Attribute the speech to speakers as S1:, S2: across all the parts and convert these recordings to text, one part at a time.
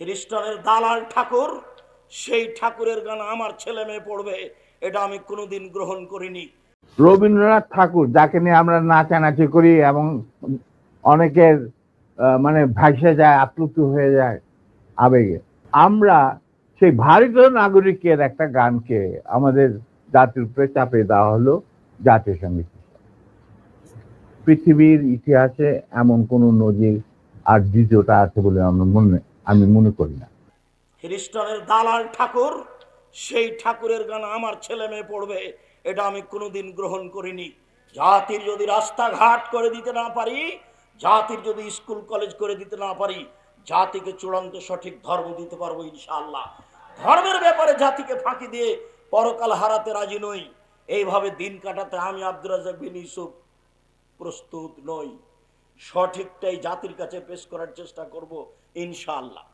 S1: খ্রিস্টানের দালাল ঠাকুর, সেই ঠাকুরের গান আমার ছেলে মেয়ে পড়বে, এটা আমি কোনোদিন গ্রহণ করিনি।
S2: রবীন্দ্রনাথ ঠাকুর, যাকে নিয়ে আমরা নাচানাচি করি এবং অনেকের মানে ভাসে যায়, আপ্লুত হয়ে যায় আবেগে, আমরা সেই ভারতীয় নাগরিকের একটা গানকে আমাদের জাতির উপরে চাপিয়ে দেওয়া হলো জাতীয় সংগীত পৃথিবীর ইতিহাসে এমন কোনো নজির আর দ্বিতীয়টা আছে বলে আমরা মনে আমি মনে করি না।
S1: খ্রিস্টানের দালাল ঠাকুর, সেই ঠাকুরের গান আমার ছেলে মেয়ে পড়বে, এটা আমি কোনোদিন গ্রহণ করিনি। জাতির যদি রাস্তাঘাট করে দিতে না পারি, জাতির যদি স্কুল, কলেজ করে দিতে না পারি, জাতিকে চূড়ান্ত সঠিক ধর্ম দিতে পারব ইনশাআল্লাহ। ধর্মের ব্যাপারে জাতিকে ফাঁকি দিয়ে পরকাল হারাতে রাজি নই। এইভাবে দিন কাটাতে আমি আব্দুর রাজাক বিন ইউসুফ প্রস্তুত নই। সঠিকটাই জাতির কাছে পেশ করার চেষ্টা করব। ইনশাআল্লাহ।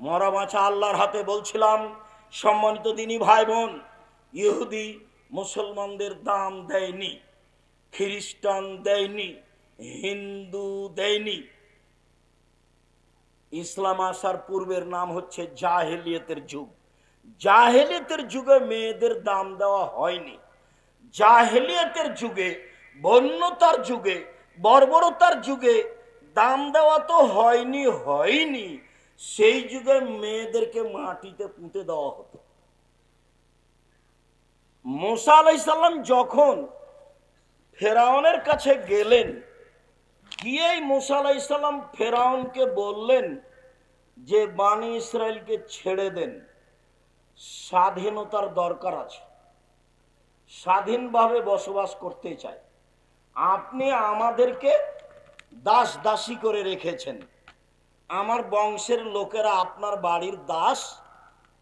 S1: মরা বাঁচা আল্লাহর হাতে বলছিলাম, সম্মানিত দিনী ভাই বোন ইহুদি মুসলমানদের দাম দেয়নি, খ্রিস্টান দেয়নি, হিন্দু দেয়নি। ইসলাম আসার পূর্বের নাম হচ্ছে জাহেলিয়তের যুগ। জাহেলিয়তের যুগে মেয়েদের দাম দেওয়া হয়নি। জাহেলিয়তের যুগে, বন্যতার যুগে, বর্বরতার যুগে দাম দেওয়া তো হয়নি হয়নি। সেই যুগে মেয়েদেরকে মাটিতে পুঁতে দেওয়া হতো। মোসা আলাইসাল্লাম যখন ফেরাউনের কাছে গেলেন, গিয়েই মোসা আলাইসাল্লাম ফেরাউনকে বললেন যে বাণী ইসরায়েলকে ছেড়ে দেন। স্বাধীনতার দরকার আছে। স্বাধীনভাবে বসবাস করতে চায়। আপনি আমাদেরকে দাস দাসী করে রেখেছেন। আমার বংশের লোকেরা আপনার বাড়ির দাস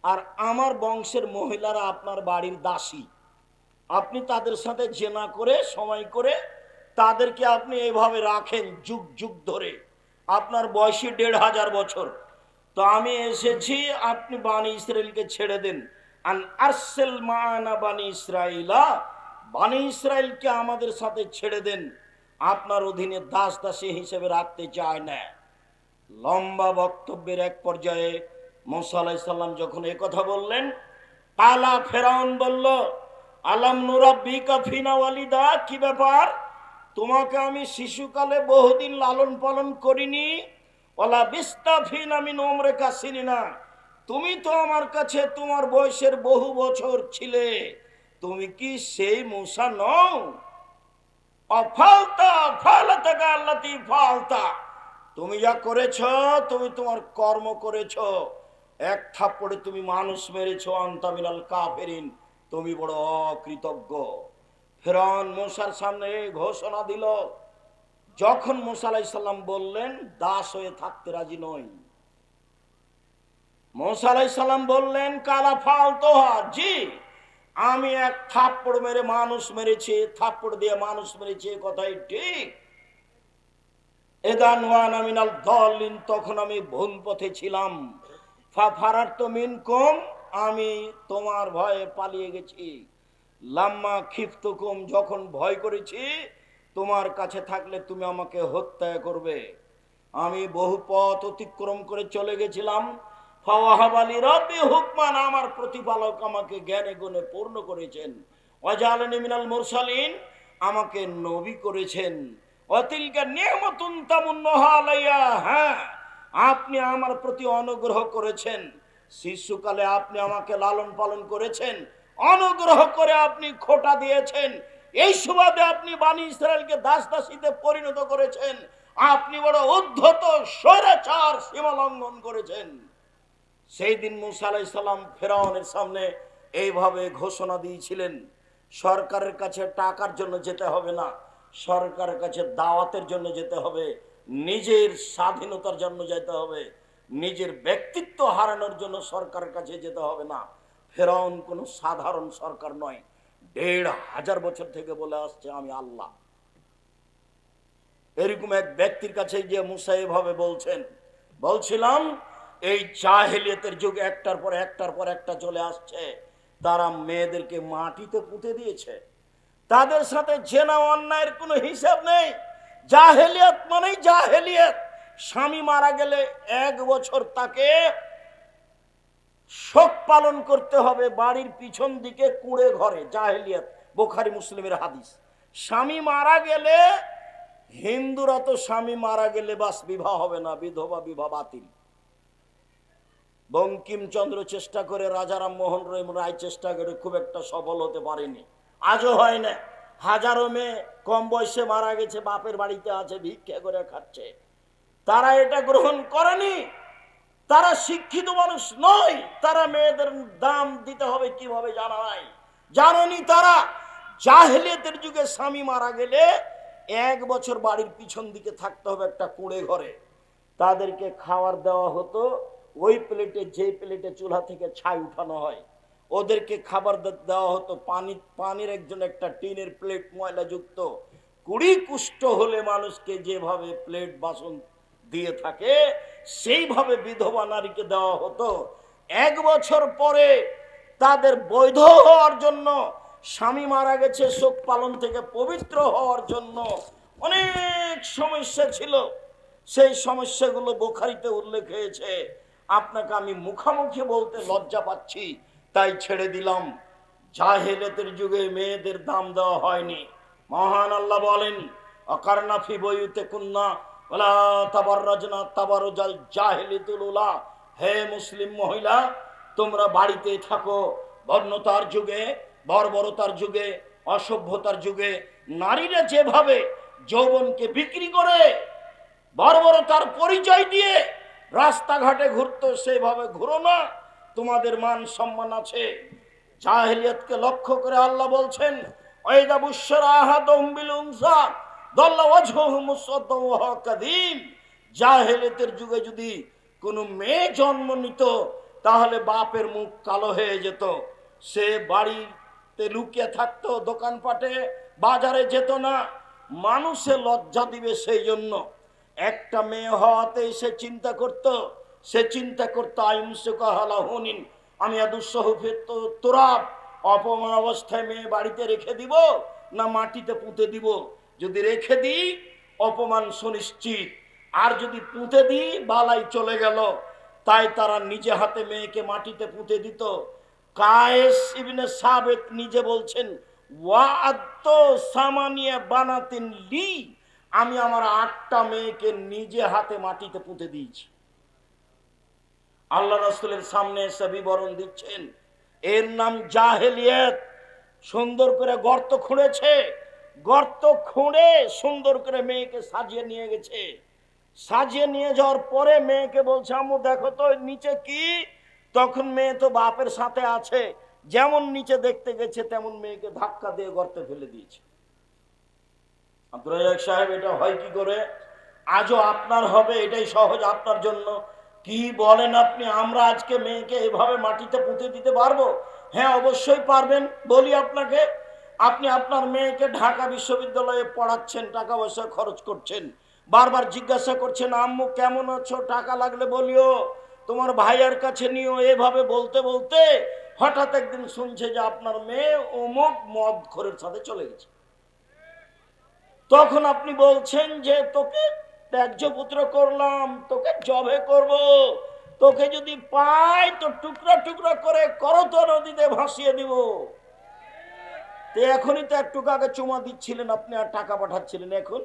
S1: আর আমার বংশের মহিলারা আপনার বাড়ির দাসী। আপনি তাদের সাথে জেনা করে, সময় করে তাদেরকে আপনি এইভাবে রাখেন যুগ যুগ ধরে। আপনার বয়সী দেড় হাজার বছর। তো আমি এসেছি, আপনি বাণী ইসরায়েলকে ছেড়ে দেন। আন মানা বাণী ইসরাইলা, বাণী ইসরায়েলকে আমাদের সাথে ছেড়ে দেন। আপনার অধীনে দাস দাসী হিসেবে রাখতে চায় না। লম্বা বক্তব্যের এক পর্যায়ে মোসা আলাইসাল্লাম যখন এ কথা বললেন, পালা ফেরাউন বলল, আলাম নুরাব্বিকা ফিনা ওয়ালিদা, কি ব্যাপার? তোমাকে আমি শিশুকালে বহুদিন লালন পালন করিনি। ওলা বিস্তা ফিন আমি নোমরে কাছিনি না তুমি তো আমার কাছে তোমার বয়সের বহু বছর ছিলে। তুমি কি সেই মূসা নও? তুমি যা করেছ, তুমি তোমার কর্ম করেছ। এক থাপ্পড়ে তুমি মানুষ মেরেছ আন্তামিনাল কাফেরিন। তুমি বড় অকৃতজ্ঞ। ফেরন মশার সামনে ঘোষণা দিল, যখন মুসা আলাইসাল্লাম বললেন, দাস হয়ে থাকতে রাজি নই। মোসা আলাইসাল্লাম বললেন, কালা ফাল তোহার জি। আমি এক থাপ্পড় মেরে মানুষ মেরেছি, থাপ্পড় দিয়ে মানুষ মেরেছি কথাই ঠিক। এদান ওয়ান আমিনাল দলিন, তখন আমি ভুল পথে ছিলাম। মিন কম, আমি তোমার ভয়ে পালিয়ে গেছি। লাম্মা ক্ষিপ্ত কম যখন ভয় করেছি, তোমার কাছে থাকলে তুমি আমাকে হত্যা করবে। আমি বহু পথ অতিক্রম করে চলে গেছিলাম। ফাওয়াহাবালি রব্বি হুকমান, আমার প্রতিপালক আমাকে জ্ঞানে গুণে পূর্ণ করেছেন। অজালানি মিনাল মুরসালিন, আমাকে নবী করেছেন। অতিলকা নিয়মতুন তামুন্নহা আলাইয়া হ্যাঁ আপনি আমার প্রতি অনুগ্রহ করেছেন। শিশুকালে আপনি আমাকে লালন পালন করেছেন। অনুগ্রহ করে আপনি খোটা দিয়েছেন। এই সুবাদে আপনি বাণী ইসরায়েলকে দাস দাসীতে পরিণত করেছেন। আপনি বড় উদ্ধত, স্বৈরাচার সীমা লঙ্ঘন করেছেন। সেই দিন মুসা আলাইসাল্লাম ফেরাউনের সামনে এইভাবে ঘোষণা দিয়েছিলেন, সরকারের কাছে টাকার জন্য যেতে হবে না, সরকারের কাছে দাওয়াতের জন্য যেতে হবে, নিজের স্বাধীনতার জন্য যেতে হবে, নিজের ব্যক্তিত্ব হারানোর জন্য সরকারের কাছে যেতে হবে না। ফেরাউন কোনো সাধারণ সরকার নয়। দেড় হাজার বছর থেকে বলে আসছে, আমি আল্লাহ। এরকম এক ব্যক্তির কাছে গিয়ে মুসা এভাবে বলছেন, বলছিলাম এই জাহেলিয়তের যুগ একটার পর একটার পর একটা চলে আসছে। তারা মেয়েদেরকে মাটিতে পুঁতে দিয়েছে। তাদের সাথে জেনা অন্যায়ের কোনো হিসাব নেই। জাহেলিয়াত মানেই জাহেলিয়াত। স্বামী মারা গেলে এক বছর তাকে শোক পালন করতে হবে বাড়ির পিছন দিকে কুড়ে ঘরে, জাহেলিয়াত, বোখারি মুসলিমের হাদিস। স্বামী মারা গেলে, হিন্দুরা তো স্বামী মারা গেলে বাস বিবাহ হবে না, বিধবা বিবাহ বাতিল। বঙ্কিমচন্দ্র চেষ্টা করে, রাজা রামমোহন রায় চেষ্টা করে, খুব একটা সফল হতে পারেনি। আজও হয় না। হাজারো মেয়ে কম বয়সে মারা গেছে, বাপের বাড়িতে আছে, ভিক্ষা করে খাচ্ছে। তারা এটা গ্রহণ করেনি। তারা শিক্ষিত মানুষ নয়। তারা মেয়েদের দাম দিতে হবে কীভাবে জানা নাই। জানেনি তারা, জাহেলিয়াতের যুগে স্বামী মারা গেলে এক বছর বাড়ির পিছন দিকে থাকতে হবে একটা কুঁড়ে ঘরে। তাদেরকে খাবার দেওয়া হতো। ওই প্লেটে যে প্লেটে চুলা থেকে ছাই উঠানো হয়, ওদেরকে খাবার দেওয়া হতো। পানি, পানির একজন একটা টিনের প্লেট ময়লাযুক্ত। কুড়ি কুষ্ঠ হলে মানুষকে যেভাবে প্লেট বাসন দিয়ে থাকে, সেইভাবে বিধবা নারীকে দেওয়া হতো। এক বছর পরে তাদের বৈধ হওয়ার জন্য, স্বামী মারা গেছে, শোক পালন থেকে পবিত্র হওয়ার জন্য। অনেক সমস্যা ছিল। সেই সমস্যাগুলো বোখারিতে উল্লেখ হয়েছে। আপনাকে আমি মুখামুখি বলতে লজ্জা পাচ্ছি, তাই ছেড়ে দিলাম। জাহেলেতের যুগে মেয়েদের দাম দেওয়া হয়নি। মহান আল্লাহ বলেন অকারনাফি বইতে কুন্না ওলা তাবার রাজনা তাবার উলা। হে মুসলিম মহিলা, তোমরা বাড়িতে থাকো। বর্ণতার যুগে, বর্বরতার যুগে, অসভ্যতার যুগে, নারীরা যেভাবে যৌবনকে বিক্রি করে, বর্বরতার পরিচয় দিয়ে রাস্তাঘাটে ঘুরতো সেইভাবে ঘুরো না। তোমাদের মান সম্মান আছে। জাহেলিয়াতকে লক্ষ্য করে আল্লাহ বলছেন, ওয়াইদা বুশরা আহাদুম বিল উনসা দাল্লা ওয়াজহুহু মুসাদ্দাম ওয়া হুয়া কাযীম। জাহেলিয়াতের যুগে যদি কোনো মেয়ে জন্ম নিত, তাহলে বাপের মুখ কালো হয়ে যেত। সে বাড়িতে লুকিয়ে থাকতো, দোকানপাটে, বাজারে যেত না। মানুষে লজ্জা দিবে সেই জন্য একটা মেয়ে হওয়াতে সে চিন্তা করত, সে চিন্তা করতো আইমসে কাহালা হনিন আমি আদুসহফে তো তোরাব, অপমান অবস্থায় মেয়ে বাড়িতে রেখে দিব না মাটিতে পুঁতে দিব? যদি রেখে দিই, অপমান সুনিশ্চিত। আর যদি পুঁতে দিই, বালাই চলে গেল। তাই তারা নিজে হাতে মেয়েকে মাটিতে পুঁতে দিত। কায়েস ইবনে সাবেক নিজে বলছেন ওয়াদ্দ সামানিয়া বানাতেন লি। আমি আমার আটটা মেয়েকে নিজে হাতে মাটিতে পুঁতে দিয়েছি। আল্লাহ রাসূলের সামনে এসে বিবরণ দিচ্ছেন, এর নাম জাহেলিয়াত। সুন্দর করে গর্ত খুঁড়েছে, গর্ত খুঁড়ে সুন্দর করে মেয়েকে সাজিয়ে নিয়ে গেছে। সাজিয়ে নিয়ে যাওয়ার পরে মেয়েকে বলছে, আম্মু, দেখো তো নিচে কি? তখন মেয়ে তো বাপের সাথে আছে, যেমন নিচে দেখতে গেছে, তেমন মেয়েকে ধাক্কা দিয়ে গর্তে ফেলে দিয়েছে। আব্দুল সাহেব, এটা হয় কি করে? আজও আপনার হবে, এটাই সহজ আপনার জন্য। কি বলেন আপনি? আমরা আজকে মেয়েকে এভাবে মাটিতে পুঁতে দিতে পারব? হ্যাঁ অবশ্যই পারবেন। বলি আপনাকে, আপনি আপনার মেয়েকে ঢাকা বিশ্ববিদ্যালয়ে পড়াচ্ছেন, টাকা পয়সা খরচ করছেন, বারবার জিজ্ঞাসা করছেন, আম্মু, কেমন আছো? টাকা লাগলে বলিও। তোমার ভাইয়ার কাছে নিও। এভাবে বলতে বলতে হঠাৎ একদিন শুনছে যে আপনার মেয়ে অমুক মদ খোরের সাথে চলে গেছে। তখন আপনি বলছেন যে, তোকে ত্যায্য পুত্র করলাম, তোকে জবে করব, তোকে যদি পাই, তো টুকরা টুকরা করে করত নদীতে ভাসিয়ে দিব। এখনই তো একটু আগে চুমা দিচ্ছিলেন আপনি আর টাকা পাঠাচ্ছিলেন এখন।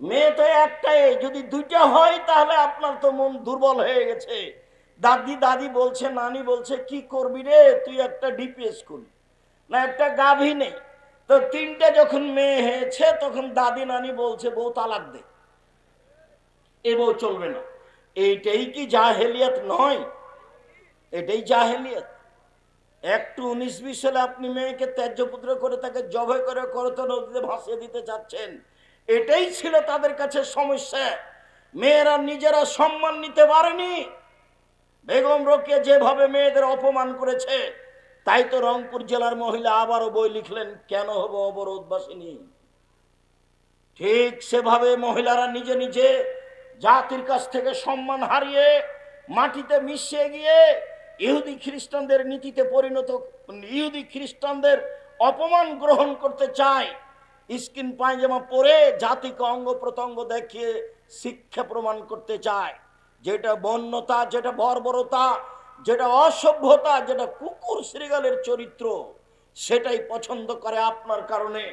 S1: মেয়ে তো একটাই, যদি দুইটা হয়, তাহলে আপনার তো মন দুর্বল হয়ে গেছে। দাদি দাদি বলছে, নানি বলছে, কি করবি রে? তুই একটা ডিপিএস করবি না, একটা গাভী নেই। তো তিনটা যখন মেয়ে হয়েছে, তখন দাদি নানি বলছে, বউ তালাক দে। এ বউ চলবে না। এইটাই কি জাহেলিয়াত নয়? এটাই জাহেলিয়াত। একটু উনিশ বিশ সালে আপনি মেয়েকে ত্যায্য পুত্র করে তাকে জবে করে করত নদীতে ভাসিয়ে দিতে চাচ্ছেন, এটাই ছিল তাদের কাছে সমস্যা। মেয়েরা নিজেরা সম্মান নিতে পারেনি। বেগম রোকে যেভাবে মেয়েদের অপমান করেছে তাই তো রংপুর জেলার মহিলা আবারও বই লিখলেন, কেন হব অবরোধবাসিনী? ঠিক সেভাবে মহিলারা নিজে নিজে জাতির কাছ থেকে সম্মান হারিয়ে মাটিতে মিশিয়ে গিয়ে ইহুদি খ্রিস্টানদের নীতিতে পরিণত, ইহুদি খ্রিস্টানদের অপমান গ্রহণ করতে চায়, স্কিন পায়জামা পরে জাতিকে অঙ্গ প্রত্যঙ্গ দেখিয়ে শিক্ষা প্রমাণ করতে চায়। যেটা বন্যতা, যেটা বর্বরতা যেটা অসভ্যতা, যেটা কুকুর শ্রীগালের চরিত্র, সেটাই পছন্দ করে আপনার কারণে।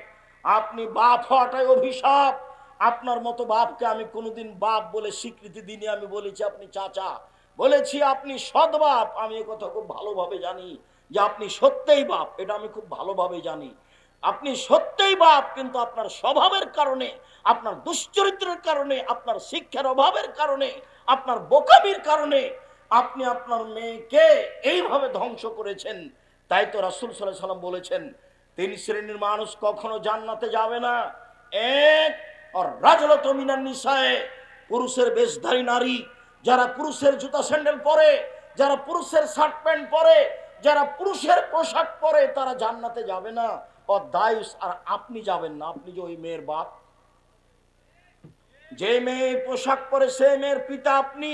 S1: আপনি বাপ হওয়াটাই অভিশাপ। আপনার মতো বাপকে আমি কোনোদিন বাপ বলে স্বীকৃতি দিনে আমি বলেছি আপনি চাচা। বলেছি আপনি সৎ বাপ, আমি এ কথা খুব ভালোভাবে জানি যে আপনি সত্যিই বাপ, এটা আমি খুব ভালোভাবে জানি। আপনি সত্যিই বাপ, কিন্তু আপনার স্বভাবের কারণে, আপনার দুশ্চরিত্রের কারণে, আপনার শিক্ষার অভাবের কারণে, আপনার বোকামির কারণে আপনি আপনার মেয়েকে এইভাবে ধ্বংস করেছেন। তাই তো রাসুল সাল্লাহ সাল্লাম বলেছেন, তিন শ্রেণির মানুষ কখনো জান্নাতে যাবে না। এক রাজলত মিনার নিশায় পুরুষের বেশধারী নারী, যারা পুরুষের জুতা স্যান্ডেল পরে, যারা পুরুষের শার্ট প্যান্ট পরে, যারা পুরুষের পোশাক পরে, তারা জান্নাতে যাবে না। ও দায়ুস আর আপনি যাবেন না, আপনি যে ওই মেয়ের বাপ। যে মেয়ে পোশাক পরে, সে মেয়ের পিতা আপনি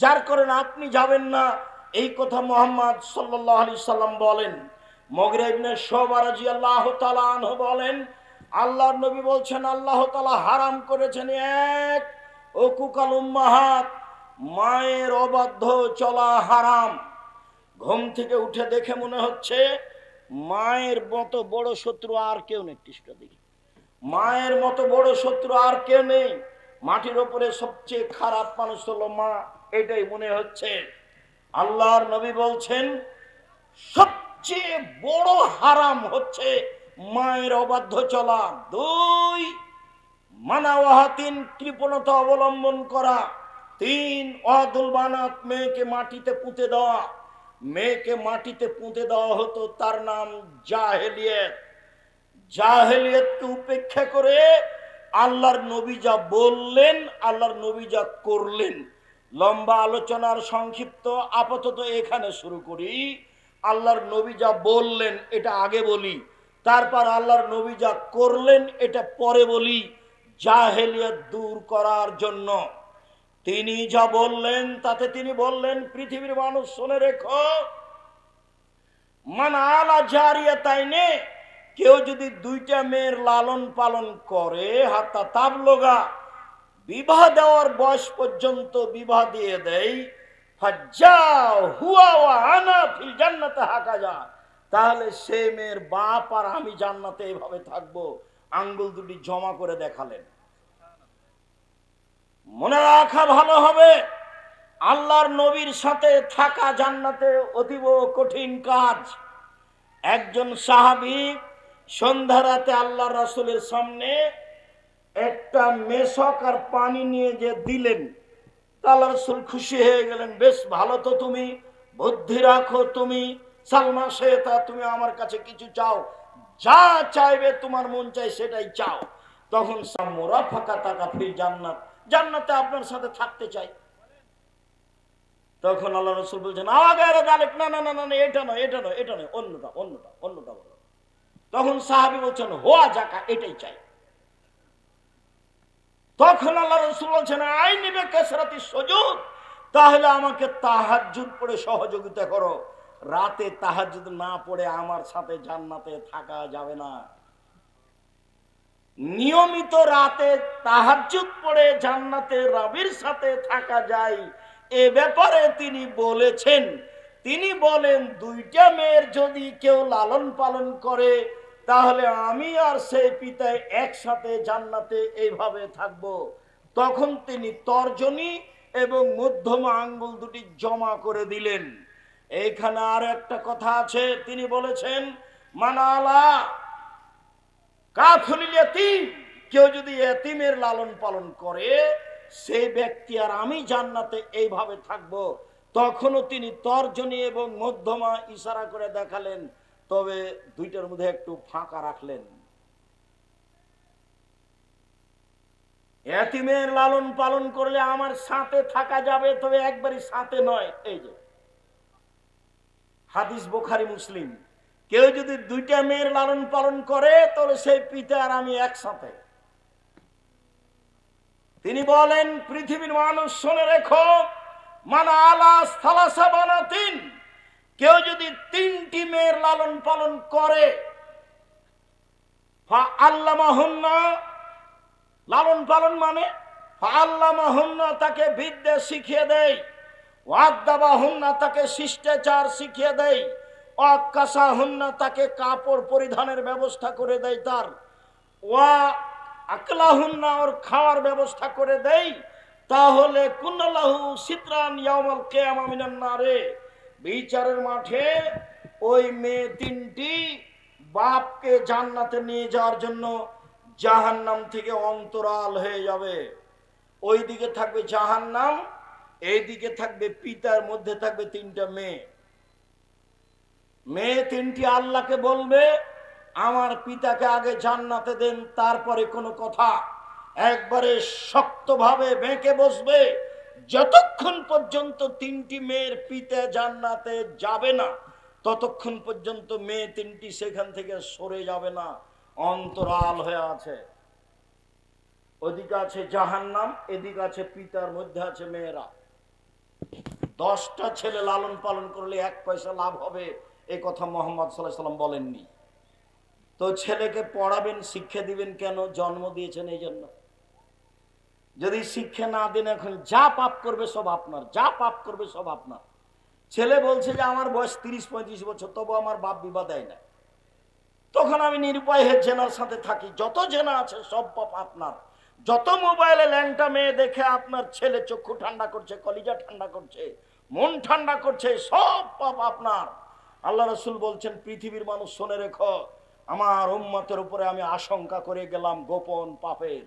S1: যার করেন আপনি যাবেন না। এই কথা মোহাম্মদ সাল্লাহ আলি সাল্লাম বলেন। মগরে ইবনে শোবারাজি আল্লাহ তালা বলেন, আল্লাহর নবী বলছেন, আল্লাহ তালা হারাম করেছেন এক ও কুকাল উম্মাহাত। মায়ের অবাধ্য চলা হারাম। ঘুম থেকে উঠে দেখে মনে হচ্ছে, মায়ের মতো বড় শত্রু আর কেউ নেই। টিসটা দেখি। মায়ের মতো বড় শত্রু আর কেউ নেই। মাটির ওপরে সবচেয়ে খারাপ মানুষ হলো মা। এটাই মনে হচ্ছে। আল্লাহর নবী বলছেন, সবচেয়ে বড় হারাম হচ্ছে মায়ের অবাধ্য চলা। দুই, মানাওয়াহাতিন কৃপণতা অবলম্বন করা। তিন, অদুল বানাত মেয়েকে মাটিতে পুঁতে দেওয়া। মেয়েকে মাটিতে পুঁতে দেওয়া হতো তার নাম জাহেলিয়ত। জাহেলিয়তকে উপেক্ষা করে আল্লাহর নবী যা বললেন, আল্লাহর নবী যা করলেন লম্বা আলোচনার সংক্ষিপ্ত আপাতত এখানে শুরু করি। আল্লাহর নবী যা বললেন এটা আগে বলি, তারপর আল্লাহর নবী যা করলেন এটা পরে বলি, জাহেলিয়ত দূর করার জন্য। তিনি যা বললেন, তাতে তিনি বললেন, পৃথিবীর মানুষ শুনে রেখো, মান আলা জারিয়া তাই নে কেউ যদি দুইটা মেয়ের লালন পালন করে হাতা তাবলোগা বিবাহ দেওয়ার বয়স পর্যন্ত বিবাহ দিয়ে দেয় তাহলে সে মেয়ের বাপ আর আমি জান্নাতে থাকব, আঙ্গুল দুটি জমা করে দেখালেন। মনে রাখা ভালো হবে, আল্লাহর নবীর সাথে থাকা জান্নাতে অতীব কঠিন কাজ। একজন সাহাবি সন্ধ্যা রাতে আল্লাহ রাসুলের সামনে একটা মেশক আর পানি নিয়ে যে দিলেন তা আল্লাহ রসুল খুশি হয়ে গেলেন, বেশ, ভালো তো তুমি, বুদ্ধি রাখো তুমি, সালমা শেতা তুমি আমার কাছে কিছু চাও, যা চাইবে তোমার মন চাই সেটাই চাও। তখন সাম্মরা ফাঁকা টাকা ফির জান্নাত, জান্নাতে আপনার সাথে থাকতে চাই। তখন আল্লাহ রসুল বলছেন আগারে দালেক না না না না এটা নয় এটা নয় এটা নয়, অন্যটা অন্যটা অন্যটা বলো তখন সাহাবি বলছেন হোয়া জাকা এটাই চাই। তখন আল্লাহ রসুল বলছেন আই নিবে কেসরাতি সজুদ, তাহলে আমাকে তাহাজ্জুদ পড়ে সহযোগিতা করো। রাতে তাহাজ্জুদ না পড়ে আমার সাথে জান্নাতে থাকা যাবে না। নিয়মিত রাতে তাহাজ্জুদ পড়ে জান্নাতে রবির সাথে থাকা যায়। এ ব্যাপারে তিনি বলেছেন, তিনি বলেন, দুইটা মেয়ের যদি কেউ লালন পালন করে তাহলে আমি আর সেই পিতায় একসাথে জান্নাতে এইভাবে থাকব। তখন তিনি তর্জনী এবং মধ্যমা আঙ্গুল দুটি জমা করে দিলেন। এইখানে আর একটা কথা আছে, তিনি বলেছেন, মানালা কাফুলিল কেউ যদি এতিমের লালন পালন করে, সেই ব্যক্তি আর আমি জান্নাতে এইভাবে থাকব। তখনও তিনি তর্জনী এবং মধ্যমা ইশারা করে দেখালেন তবে দুইটার মধ্যে একটু ফাঁকা রাখলেন। এতিমের লালন পালন করলে আমার সাথে থাকা যাবে, তবে একবারই সাথে নয়। এই যে, হাদিস বোখারি মুসলিম, কেউ যদি দুইটা মেয়ের লালন পালন করে, তাহলে সেই পিতা আর আমি একসাথে। তিনি বলেন, পৃথিবীর মানুষ, শুনে রেখো, মানা আলাস থালাসা বানাতিন কেউ যদি তিনটি মেয়ের লালন পালন করে আল্লামাহুন্না, লালন পালন মানে তাকে বিদ্যে শিখিয়ে দেয় ওয়াদ্দাবা হুন্না তাকে শিষ্টাচার শিখিয়ে দেয় অকাশা হুন্না তাকে কাপড় পরিধানের ব্যবস্থা করে দেয় তার, ওয়া আকলাহুন্না ওর খাওয়ার ব্যবস্থা করে দেয়, তাহলে কুন্নালাহু সিত্রান ইয়াউমাল কিয়ামা মিনান নারে। বিচারের মাঠে ওই মেয়ে তিনটি বাপকে জান্নাতে নিয়ে যাওয়ার জন্য জাহান্নাম থেকে অন্তরাল হয়ে যাবে। ওই দিকে থাকবে জাহান্নাম এই দিকে থাকবে পিতার মধ্যে থাকবে তিনটা মেয়ে। মেয়ে তিনটি আল্লাহকে বলবে, আমার পিতাকে আগে জান্নাতে দেন, তারপরে কোনো কথা। একবারে শক্তভাবে বেঁকে বসবে। যতক্ষণ পর্যন্ত তিনটি মেয়ের পিতা জান্নাতে যাবে না, ততক্ষণ পর্যন্ত মেয়ে তিনটি সেখান থেকে সরে যাবে না, অন্তরাল হয়ে আছে। ওদিকে আছে জাহান্নাম, এদিকে আছে পিতার, মধ্যে আছে মেয়েরা। দশটা ছেলে লালন পালন করলে এক পয়সা লাভ হবে, এ কথা মোহাম্মদ সাল্লাহ সাল্লাম বলেননি। তো ছেলেকে পড়াবেন, শিক্ষা দিবেন কেন? জন্ম দিয়েছেন এই জন্য। যদি শিক্ষা না দেন এখন যা পাপ করবে সব আপনার, যা পাপ করবে সব আপনার। ছেলে বলছে যে আমার বয়স তিরিশ পঁয়ত্রিশ বছর, তবু আমার বাপ বিবাহ দেয় না তখন আমি নিরুপায় হয়ে জেনার সাথে থাকি। যত জেনা আছে সব পাপ আপনার। যত মোবাইলে ল্যাংটা মেয়ে দেখে আপনার ছেলে চক্ষু ঠান্ডা করছে, কলিজা ঠান্ডা করছে, মন ঠান্ডা করছে, সব পাপ আপনার। আল্লাহ রসুল বলছেন, পৃথিবীর মানুষ শুনে রেখো, আমার উম্মতের উপরে আমি আশঙ্কা করে গেলাম গোপন পাপের।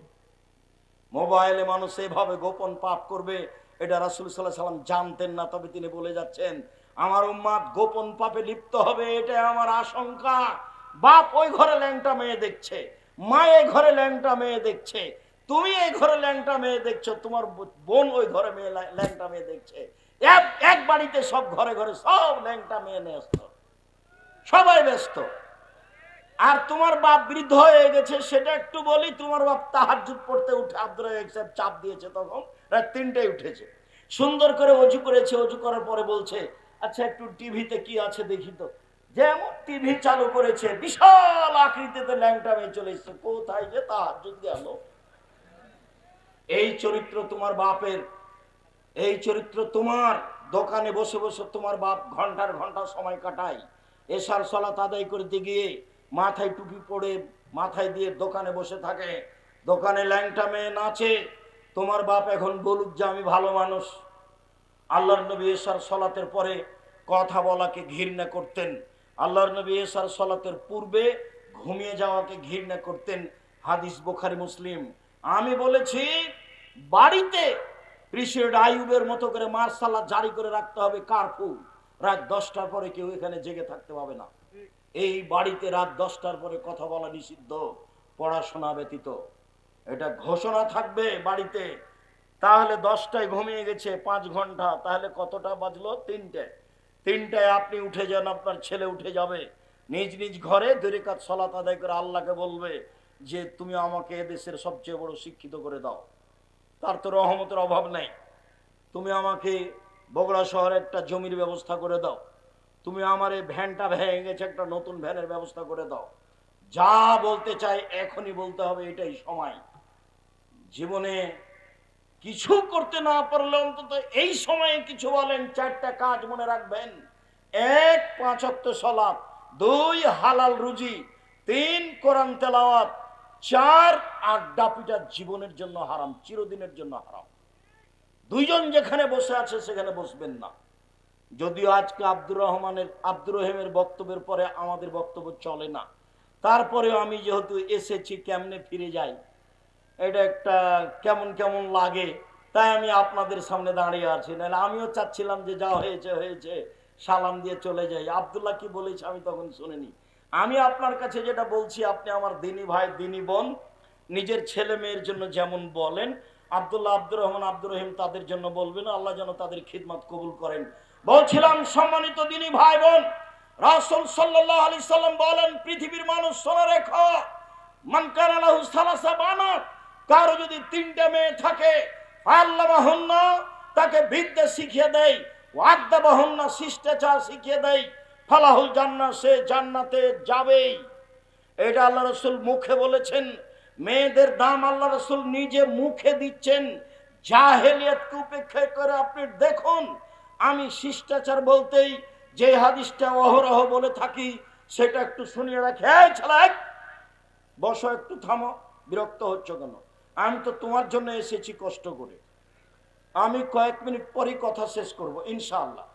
S1: মোবাইলে মানুষ এভাবে গোপন পাপ করবে, এটা রাসুল সাল্লাহ সাল্লাম জানতেন না, তবে তিনি বলে যাচ্ছেন, আমার উম্মাদ গোপন পাপে লিপ্ত হবে এটা আমার আশঙ্কা। বাপ ওই ঘরে ল্যাংটা মেয়ে দেখছে, মা এই ঘরে ল্যাংটা মেয়ে দেখছে, তুমি এই ঘরে ল্যাংটা মেয়ে দেখছ, তোমার বোন ওই ঘরে মেয়ে ল্যাং- ল্যাংটা মেয়ে দেখছে। এক বাড়িতে সব ঘরে ঘরে সব ল্যাংটা মেয়ে ব্যস্ত সবাই ব্যস্ত। আর তোমার বাপ বৃদ্ধ হয়ে গেছে, সেটা একটু বলি, তোমার বাপ তাহাজুদ পড়তে উঠে আব্দুল রাজাক সাহেব চাপ দিয়েছে তখন, রাত তিনটায় উঠেছে। সুন্দর করে অজু করেছে, অজু করার পরে বলছে আচ্ছা একটু টিভিতে কি আছে দেখি তো। যেমন টিভি চালু করেছে, বিশাল আকৃতিতে ল্যাংটা মেয়ে চলে এসছে। কোথায় যে তাহাজুদ গেল? এই চরিত্র তোমার বাপের, এই চরিত্র তোমার। দোকানে বসে বসে তোমার বাপ ঘণ্টার ঘণ্টা সময় কাটায়। এসার সলাত আদায় করতে গিয়ে মাথায় টুপি পরে মাথায় দিয়ে দোকানে বসে থাকে। দোকানে ল্যাংটা মেয়ে নাচে। তোমার বাপ এখন বলুক যে আমি ভালো মানুষ। আল্লাহর নবী এসার সলাতের পরে কথা বলাকে ঘৃণা করতেন। আল্লাহর নবী এসার সলাতের পূর্বে ঘুমিয়ে যাওয়াকে ঘৃণা করতেন। হাদিস বোখারি, মুসলিম। আমি বলেছি, বাড়িতে প্রিসিডেন্ট আইয়ুবের মতো করে মার্শাল্লাহ জারি করে রাখতে হবে কারফু রাত দশটার পরে কেউ এখানে জেগে থাকতে পাবে না। এই বাড়িতে রাত দশটার পরে কথা বলা নিষিদ্ধ, পড়াশোনা ব্যতীত। এটা ঘোষণা থাকবে বাড়িতে। তাহলে দশটায় ঘুমিয়ে গেছে, পাঁচ ঘণ্টা। তাহলে কতটা বাজলো? তিনটে। তিনটায় আপনি উঠে যান, আপনার ছেলে উঠে যাবে। নিজ নিজ ঘরে দূরে কাজ সলাত আদায় করে আল্লাহকে বলবে যে, তুমি আমাকে এদেশের সবচেয়ে বড় শিক্ষিত করে দাও। তার তো রহমতের অভাব নেই। তুমি আমাকে বগুড়া শহরে একটা জমির ব্যবস্থা করে দাও। তুমি আমার এই ভ্যানটা ভেঙে গেছে, একটা নতুন ভ্যানের ব্যবস্থা করে দাও। যা বলতে চাই এখনই বলতে হবে, এটাই সময়। জীবনে কিছু করতে না পারলে অন্তত এই সময়ে কিছু বলেন, চারটা কাজ মনে রাখবেন। এক পাঁচক্ত সলাপ দুই, হালাল রুজি, তিন, কোরআন তেলাওয়াত, চার, আড্ডা পিটা জীবনের জন্য হারাম, চিরদিনের জন্য হারাম। দুইজন যেখানে বসে আছে, সেখানে বসবেন না। যদিও আজকে আব্দুর রহমানের, আব্দুর রহিমের বক্তব্যের পরে আমাদের বক্তব্য চলে না। তারপরেও আমি যেহেতু এসেছি, কেমনে ফিরে যাই? এটা একটা কেমন কেমন লাগে, তাই আমি আপনাদের সামনে দাঁড়িয়ে আছি। নাহলে আমিও চাচ্ছিলাম যে যা হয়েছে হয়েছে, সালাম দিয়ে চলে যাই। আবদুল্লাহ কি বলেছে আমি তখন শুনিনি। আমি আপনার কাছে যেটা বলছি, আপনি আমার দিনী ভাই, দিনী বোন, নিজের ছেলে মেয়ের জন্য যেমন বলেন, আব্দুল্লাহ, আব্দুর রহমান, আব্দুর রহিম তাদের জন্য বলবেন, আল্লাহ যেন তাদের খিদমত কবুল করেন। বলছিলাম সম্মানিত দিনী ভাই বোন, রাসুল সাল্লাহ আলি সাল্লাম বলেন, পৃথিবীর মানুষ শোনা রেখো কারও যদি তিনটা মেয়ে থাকে তাকে বিদ্যা শিখিয়ে দেয় ওয়াদ্দা বাহন্না শিষ্টাচার শিখিয়ে দেয় ফালাহুল জান্না সে জান্নাতে যাবেই এটা আল্লাহ রসুল মুখে বলেছেন, মেয়েদের দাম আল্লাহ রসুল নিজে মুখে দিচ্ছেন, জাহেলিয়াতকে উপেক্ষা করে আপনি দেখুন আমি শিষ্টাচার বলতেই যে হাদিসটা অহরহ বলে থাকি, সেটা একটু শুনিয়ে রাখে। এই ছেলে, বসো, একটু থামো, বিরক্ত হচ্ছ কেন? আমি তো তোমার জন্য এসেছি কষ্ট করে। আমি কয়েক মিনিট পরই কথা শেষ করব, ইনশাআল্লাহ।